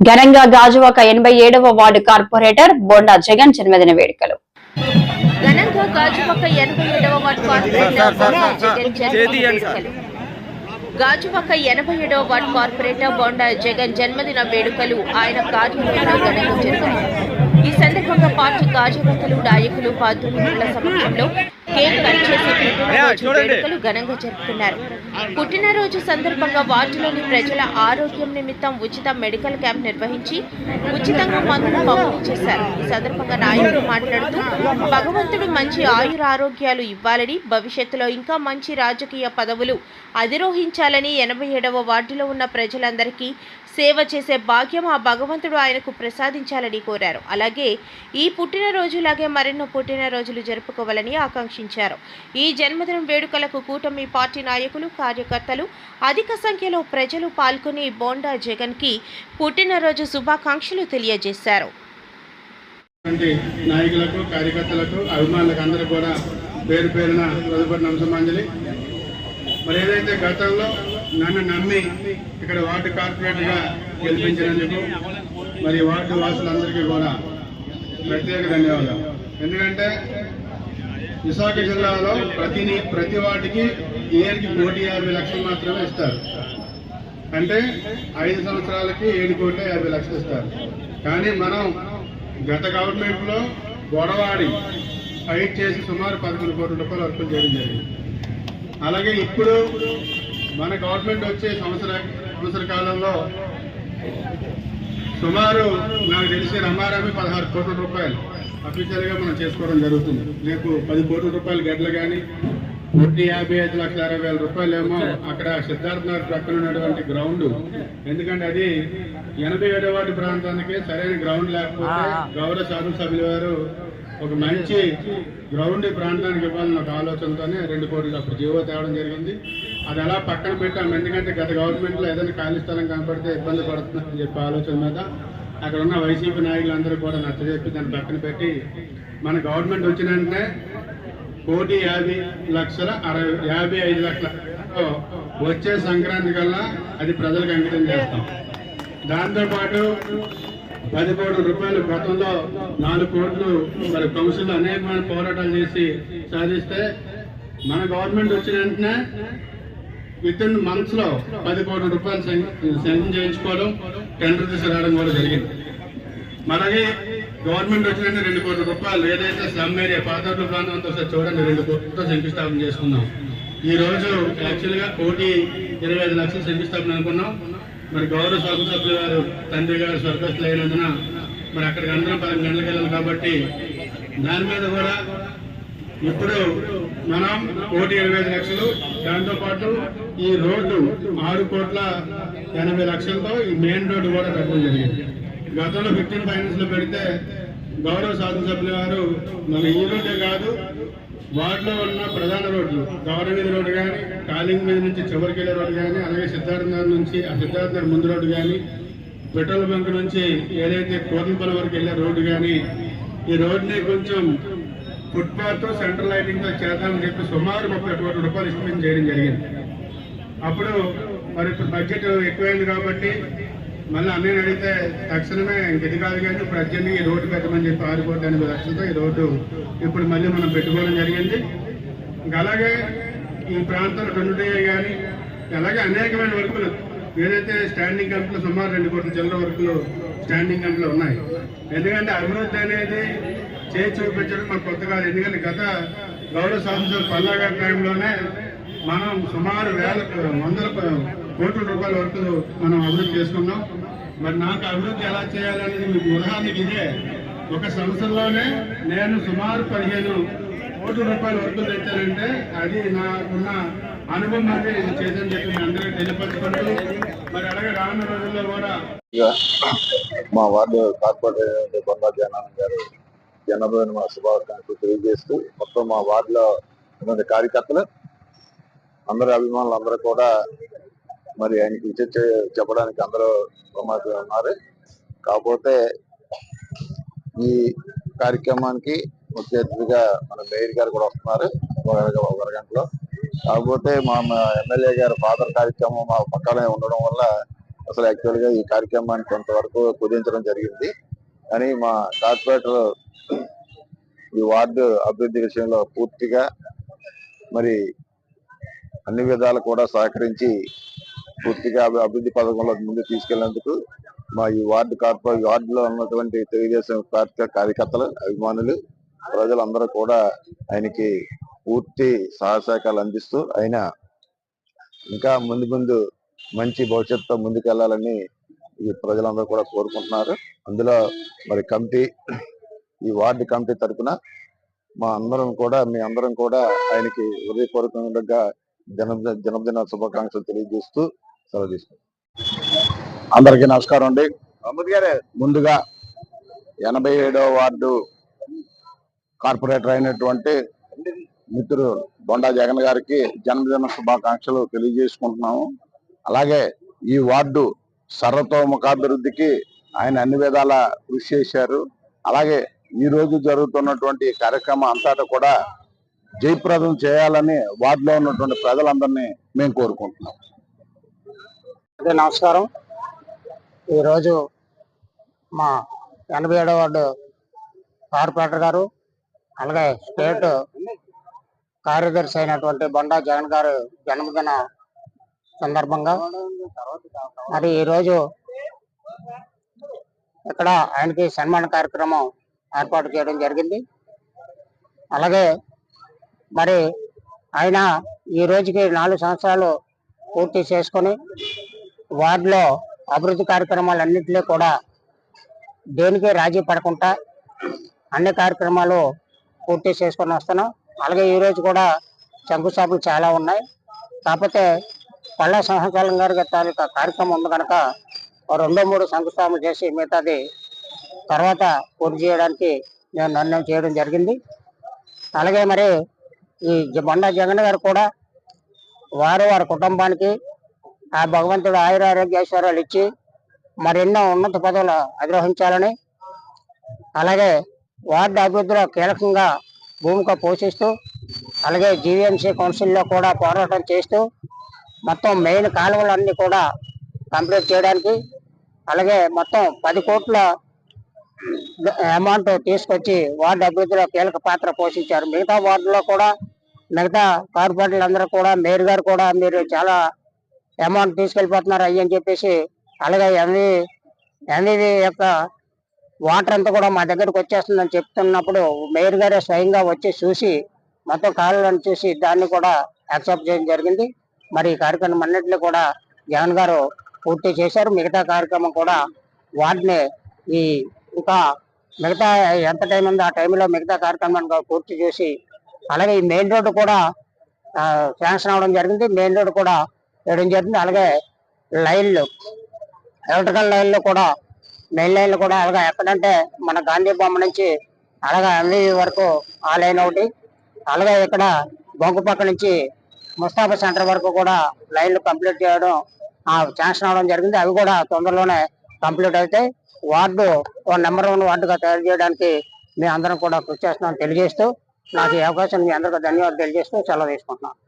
ఘనంగా గాజువాక ఎనభై ఏడవ వార్డు కార్పొరేటర్ బోండా జగన్ జన్మదిన వేడుకలు. ఘనంగా గాజువాక ఎనభై ఏడవ వార్డు కార్పొరేటర్ బొండా జగన్ జన్మదిన వేడుకలు. గాజువాక ఎనభై ఏడవ వార్డు కార్పొరేటర్ బొండా జగన్ జన్మదిన వేడుకలు ఆయన కార్యాలయంలో ఘనంగా జరిగాయి. ఈ సందర్భంగా పార్టీ కార్యకర్తలు నాయకులు పాత్రికేయుల సమక్షంలో కేక్ కట్ చేసి వేడుకలు ఘనంగా జరుపుకున్నారు. పుట్టినరోజు సందర్భంగా వార్డులోని ప్రజల ఆరోగ్యం నిమిత్తం ఉచిత మెడికల్ క్యాంప్ నిర్వహించి ఉచితంగా మందులు పంపిణీ చేశారు. ఈ సందర్భంగా నాయకులు మాట్లాడుతూ భగవంతుడు మంచి ఆయుర ఆరోగ్యాలు ఇవ్వాలని భవిష్యత్తులో ఇంకా మంచి రాజకీయ పదవులు అధిరోహించాలని ఎనభై ఏడవ వార్డులో ఉన్న ప్రజలందరికీ సేవ చేసే భాగ్యం ఆ భగవంతుడు ఆయనకు ప్రసాదించాలని కోరారు. అలాగే ఈ పుట్టినరోజులాగే మరెన్నో పుట్టినరోజులు జరుపుకోవాలని ఆకాంక్షించారు. ఈ జన్మదినం వేడుకలకు కూటమి పార్టీ నాయకులు కార్యకర్తలు అధిక సంఖ్యలో ప్రజలు పాల్గొని బోండా జగన్కి పుట్టినరోజు శుభాకాంక్షలు తెలియజేశారు. నాయకులకు కార్యకర్తలకు అభిమానులకు అందరూ కూడా పేరు పేరున తదుపరి నమసమాంజలి మరి ఏదైతే గతంలో నన్ను నమ్మి ఇక్కడ వార్డు కార్పొరేటర్గా గెలిపించినందుకు మరి వార్డు వాసులందరికీ కూడా ప్రత్యేక ధన్యవాదాలు. ఎందుకంటే విశాఖ జిల్లాలో ప్రతి ప్రతి వాటికి ఏడుకి కోటి యాభై లక్షలు మాత్రమే ఇస్తారు. అంటే ఐదు సంవత్సరాలకి ఏడు కోట్ల యాభై లక్షలు ఇస్తారు. కానీ మనం గత గవర్నమెంట్లో గొడవాడి ఫైట్ చేసి సుమారు పదకొండు కోట్ల రూపాయలు అర్పణ చేయడం జరిగింది. అలాగే ఇప్పుడు మన గవర్నమెంట్ వచ్చే సంవత్సర సంవత్సర కాలంలో సుమారు నాకు తెలిసి రమారామి పదహారు కోట్ల రూపాయలు. అఫీషియల్గా మనం చేసుకోవడం జరుగుతుంది. రేపు పది కోట్ల రూపాయలు గడ్డలు కానీ కోటి యాభై ఐదు లక్షల అరవై వేల రూపాయలు ఏమో అక్కడ సిద్ధార్థ నగర్ ప్రక్కన ఉన్నటువంటి గ్రౌండ్. ఎందుకంటే అది ఎనభై ఏడో వాటి ప్రాంతానికి సరైన గ్రౌండ్ లేకపోతే గౌరవ శాసనసభ్యుల వారు ఒక మంచి గ్రౌండ్ ప్రాంతానికి ఇవ్వాలన్న ఒక ఆలోచనతోనే రెండు కోట్లు అప్పుడు జీవో తేవడం జరిగింది. అది అలా పక్కన పెట్టాం ఎందుకంటే గత గవర్నమెంట్లో ఏదైనా ఖాళీ స్థలం కనపడితే ఇబ్బంది పడుతుందని చెప్పే ఆలోచన మీద అక్కడ ఉన్న వైసీపీ నాయకులందరూ కూడా నచ్చజెప్పి దాన్ని పక్కన పెట్టి మన గవర్నమెంట్ వచ్చినంటే వెంటనే కోటి యాభై లక్షల అరవై యాభై ఐదు లక్షల వచ్చే సంక్రాంతి కల్లా అది ప్రజలకు అంకితం చేస్తాం. దాంతోపాటు పది కోట్ల రూపాయలు గతంలో నాలుగు కోట్లు మరి కౌన్సిల్ అనేకమైన పోరాటాలు చేసి సాధిస్తే మన గవర్నమెంట్ వచ్చిన వెంటనే విత్ ఇన్ మంత్స్లో పది కోట్ల రూపాయలు శాంక్షన్ చేయించుకోవడం టెండర్ తీసుకురావడం కూడా జరిగింది. మనకి గవర్నమెంట్ వచ్చిన రెండు కోట్ల రూపాయలు ఏదైతే స్లమ్ ఏరియా పాతూరు ప్రాంతంతో అంతా ఒకసారి చూడండి రెండు కోట్లతో శంకుస్థాపన చేసుకున్నాం ఈ రోజు యాక్చువల్గా కోటి ఇరవై ఐదు లక్షలు శంకుస్థాపన అనుకున్నాం. మరి గౌరవ శాసనసభ్యులు గారు తండ్రి గారు స్వర్గస్థులు అయినందున మరి అక్కడికి అందరం పది గంటలకు వెళ్ళాలి కాబట్టి దాని మీద కూడా ఇప్పుడు మనం కోటి ఇరవై ఐదు లక్షలు. దాంతో పాటు ఈ రోడ్డు ఆరు కోట్ల ఎనభై లక్షలతో ఈ మెయిన్ రోడ్డు కూడా కట్టడం జరిగింది. గతంలో ఫిఫ్టీన్ ఫైనాన్స్లో పెడితే గౌరవ శాసనసభ్యులు గారు మన ఈ రోడ్డే కాదు వార్డులో ఉన్న ప్రధాన రోడ్లు గౌరవీధి రోడ్డు కానీ కాలింగ్ మీద నుంచి చివరికెళ్ళే రోడ్డు కానీ అలాగే సిద్ధార్థనగర్ నుంచి ఆ సిద్ధార్థనగర్ ముందు రోడ్డు కానీ పెట్రోల్ బంక్ నుంచి ఏదైతే కోటంపల్లి వరకు వెళ్ళే రోడ్డు కానీ ఈ రోడ్ని కొంచెం ఫుట్పాత్ సెంట్రల్ లైటింగ్తో చేద్దామని చెప్పి సుమారు ముప్పై కోట్ల రూపాయలు ఇస్టిమేట్ చేయడం జరిగింది. అప్పుడు మరి ఇప్పుడు బడ్జెట్ ఎక్కువైంది కాబట్టి మళ్ళీ అన్నీ అడిగితే తక్షణమే ఇంక ఇది కాదు కానీ ఇప్పుడు అర్జెంట్గా ఈ రోడ్డు పెట్టమని చెప్పి ఆరు కోట్ల లక్షలతో ఈ రోడ్డు ఇప్పుడు మళ్ళీ మనం పెట్టుకోవడం జరిగింది. ఇంకా అలాగే ఈ ప్రాంతంలో రెండు కానీ అలాగే అనేకమైన వర్కులు ఏదైతే స్టాండింగ్ కంపెనీలు సుమారు రెండు కోట్ల చిల్లర వర్కులు స్టాండింగ్ కంపెనీలు ఉన్నాయి. ఎందుకంటే అభివృద్ధి అనేది చేసి చూపించడం మాకు కొత్తగా ఎందుకంటే గత గౌరవ శాసనసభ పల్లాగా టైంలోనే మనం సుమారు వేల వందల కోట్ల రూపాయల వరకు మనం అభివృద్ధి చేసుకున్నాం. మరి నాకు అభివృద్ధి ఎలా చేయాలనేది మీకు ఉదాహరణకి ఇదే. ఒక సంవత్సరంలోనే నేను సుమారు పదిహేను కోట్ల రూపాయల వరకు తెచ్చానంటే అది నాకున్న అనుభవం అది చేద్దని చెప్పి మీ అందరికీ తెలియపరచుకుంటూ మరి అలాగే రానున్న రోజుల్లో కూడా మా వార్డు కార్పొరేటర్ బొమ్మ జనానంద్ గారు జనభవన మా శుభాకాంక్షలు తెలియజేస్తూ మొత్తం మా వార్డులో ఉన్నటువంటి కార్యకర్తలు అందరి అభిమానులు అందరూ కూడా మరి ఆయనకి చెప్పడానికి అందరూ ప్రమాదం ఉన్నారు. కాకపోతే ఈ కార్యక్రమానికి ముఖ్య అతిథిగా మన మేయర్ గారు కూడా వస్తున్నారు ఒక గంటలో కాకపోతే మా ఎమ్మెల్యే గారు ఫాదర్ కార్యక్రమం మా పక్కనే ఉండడం వల్ల అసలు యాక్చువల్గా ఈ కార్యక్రమాన్ని కొంతవరకు కుదించడం జరిగింది. కానీ మా కార్పొరేటర్ ఈ వార్డు అభివృద్ధి విషయంలో పూర్తిగా మరి అన్ని విధాలు కూడా సహకరించి పూర్తిగా అభివృద్ధి పథకంలో ముందు తీసుకెళ్ళేందుకు మా ఈ వార్డు కార్పొరేట్ వార్డులో ఉన్నటువంటి తెలుగుదేశం పార్టీ కార్యకర్తలు అభిమానులు ప్రజలందరూ కూడా ఆయనకి పూర్తి సహసహకాలు అందిస్తూ ఆయన ఇంకా ముందు ముందు మంచి భవిష్యత్తుతో ముందుకెళ్ళాలని ఈ ప్రజలందరూ కూడా కోరుకుంటున్నారు. అందులో మరి కమిటీ ఈ వార్డు కమిటీ తరపున మా అందరం కూడా మీ అందరం కూడా ఆయనకి హృదయపూర్వకంగా జన్మదిన జన్మదిన శుభాకాంక్షలు తెలియజేస్తూ సెలవు తీసుకుంటాం అందరికీ నమస్కారం అండి. ముందుగా ఎనభై ఏడవ వార్డు కార్పొరేటర్ అయినటువంటి మిత్రుడు బొండా జగన్ గారికి జన్మదిన శుభాకాంక్షలు తెలియజేసుకుంటున్నాము. అలాగే ఈ వార్డు సర్వతోముఖాభివృద్ధికి ఆయన అన్ని విధాల కృషి చేశారు. అలాగే ఈ రోజు జరుగుతున్నటువంటి కార్యక్రమం అంతటా కూడా జయప్రదం చేయాలని వార్డులో ఉన్నటువంటి ప్రజలందరినీ మేము కోరుకుంటున్నాం. అదే నమస్కారం. ఈరోజు మా ఎనభై ఏడవ వార్డు కార్పొరేటర్ గారు అలాగే స్టేట్ కార్యదర్శి అయినటువంటి బొండా జగన్ గారు జన్మదిన సందర్భంగా మరి ఈరోజు ఇక్కడ ఆయనకి సన్మాన కార్యక్రమం ఏర్పాటు చేయడం జరిగింది. అలాగే మరి ఆయన ఈ రోజుకి నాలుగు సంవత్సరాలు పూర్తి చేసుకొని వార్డులో అభివృద్ధి కార్యక్రమాలన్నింటిలో కూడా దేనికి రాజీ పడకుండా అన్ని కార్యక్రమాలు పూర్తి చేసుకొని వస్తున్నాం. అలాగే ఈ రోజు కూడా శంకుస్థాపనలు చాలా ఉన్నాయి. కాకపోతే పళ్ళ సంవత్సరాల గారి తాలూకా కార్యక్రమం ఉంది కనుక రెండో మూడు శంకుస్థాపన చేసి మిగతాది తర్వాత పూర్తి చేయడానికి నేను నిర్ణయం చేయడం జరిగింది. అలాగే మరి ఈ జ- బొండా జగన్ గారు కూడా వారు వారి కుటుంబానికి ఆ భగవంతుడు ఆయుర ఆరోగ్యేశ్వరాలు ఇచ్చి మరెన్నో ఉన్నత పదవులు అధిరోహించాలని అలాగే వార్డు అభివృద్ధిలో కీలకంగా భూమిక పోషిస్తూ అలాగే జీవీఎంసీ కౌన్సిల్లో కూడా పోరాటం చేస్తూ మొత్తం మెయిన్ కాలువలన్నీ కూడా కంప్లీట్ చేయడానికి అలాగే మొత్తం పది కోట్ల అమౌంట్ తీసుకొచ్చి వార్డు అభివృద్ధిలో కీలక పాత్ర పోషించారు. మిగతా వార్డులో కూడా మిగతా కార్పొరేటర్లు అందరూ కూడా మేయర్ గారు కూడా మీరు చాలా అమౌంట్ తీసుకెళ్ళిపోతున్నారు అయ్యి అని చెప్పేసి అలాగే ఎంవి ఎంవివి యొక్క వాటర్ అంతా కూడా మా దగ్గరకు వచ్చేస్తుందని చెప్తున్నప్పుడు మేయర్ గారే స్వయంగా వచ్చి చూసి మొత్తం కాలువలను చూసి దాన్ని కూడా యాక్సెప్ట్ చేయడం జరిగింది. మరి ఈ కార్యక్రమం అన్నింటినీ కూడా జగన్ గారు పూర్తి చేశారు. మిగతా కార్యక్రమం కూడా వాటిని ఈ ఇంకా మిగతా ఎంత టైం ఉందో ఆ టైంలో మిగతా కార్యక్రమాన్ని పూర్తి చేసి అలాగే ఈ మెయిన్ రోడ్డు కూడా శాంక్షన్ అవడం జరిగింది. మెయిన్ రోడ్డు కూడా వేయడం జరిగింది. అలాగే లైన్లు ఎలక్ట్రికల్ లైన్లు కూడా మెయిన్ లైన్లు కూడా అలాగే ఎక్కడంటే మన గాంధీ బొమ్మ నుంచి అలాగే ఎంవీ వరకు ఆ లైన్ ఒకటి అలాగే ఇక్కడ బొంగు పక్క నుంచి ముస్తాఫా సెంటర్ వరకు కూడా లైన్లు కంప్లీట్ చేయడం ఆ శాంక్షన్ అవడం జరిగింది. అవి కూడా తొందరలోనే కంప్లీట్ అవుతాయి. వార్డు నెంబర్ వన్ వార్డుగా తయారు చేయడానికి మీ అందరం కూడా కృషి చేస్తున్నాం తెలియజేస్తూ నాకు ఈ అవకాశం మీ అందరికీ ధన్యవాదాలు తెలియజేస్తూ సెలవు తీసుకుంటున్నాను.